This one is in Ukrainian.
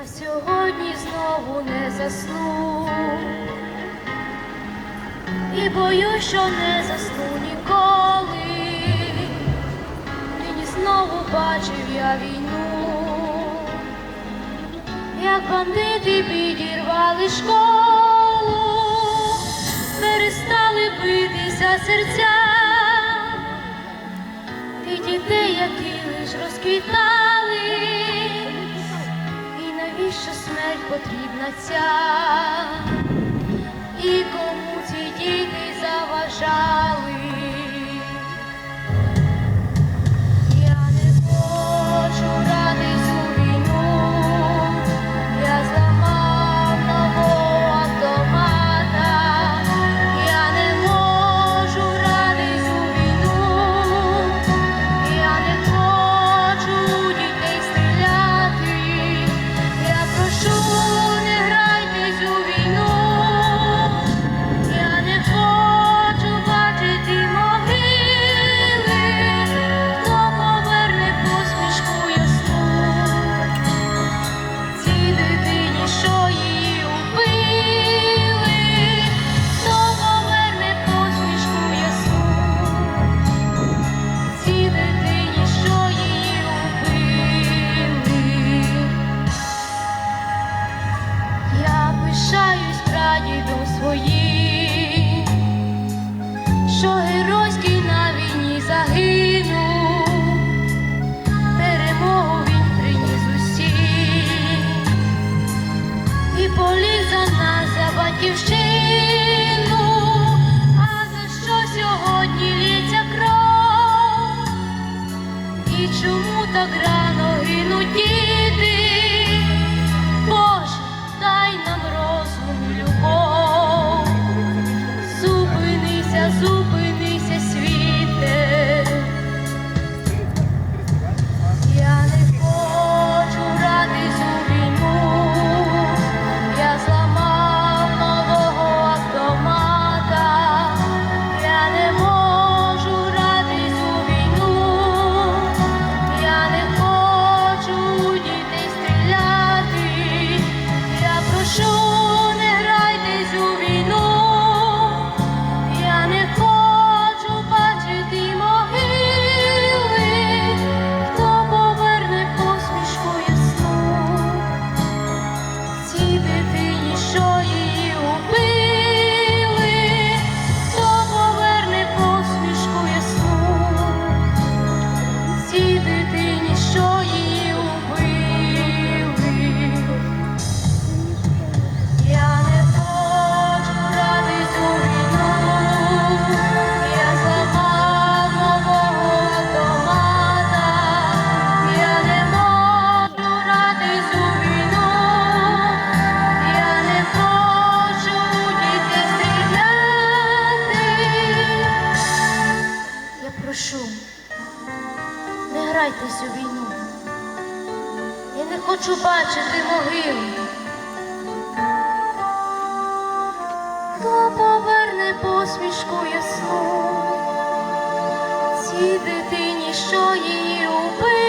Та сьогодні знову не засну, і боюсь, що не засну ніколи. Нині знову бачив я війну, як бандити підірвали школу, перестали битися серця, і дітей, які лиш розквітали жаль потрібна ця, і кому ці діти заважають. батьківщину, а за що сьогодні лється кров? І чому так рано гинуть діти? Боже, дай нам розум, любов, зупинися, зупинися. цю війну. Я не хочу бачити могил. Хто поверне посмішку ясну цій дитині, що її убив?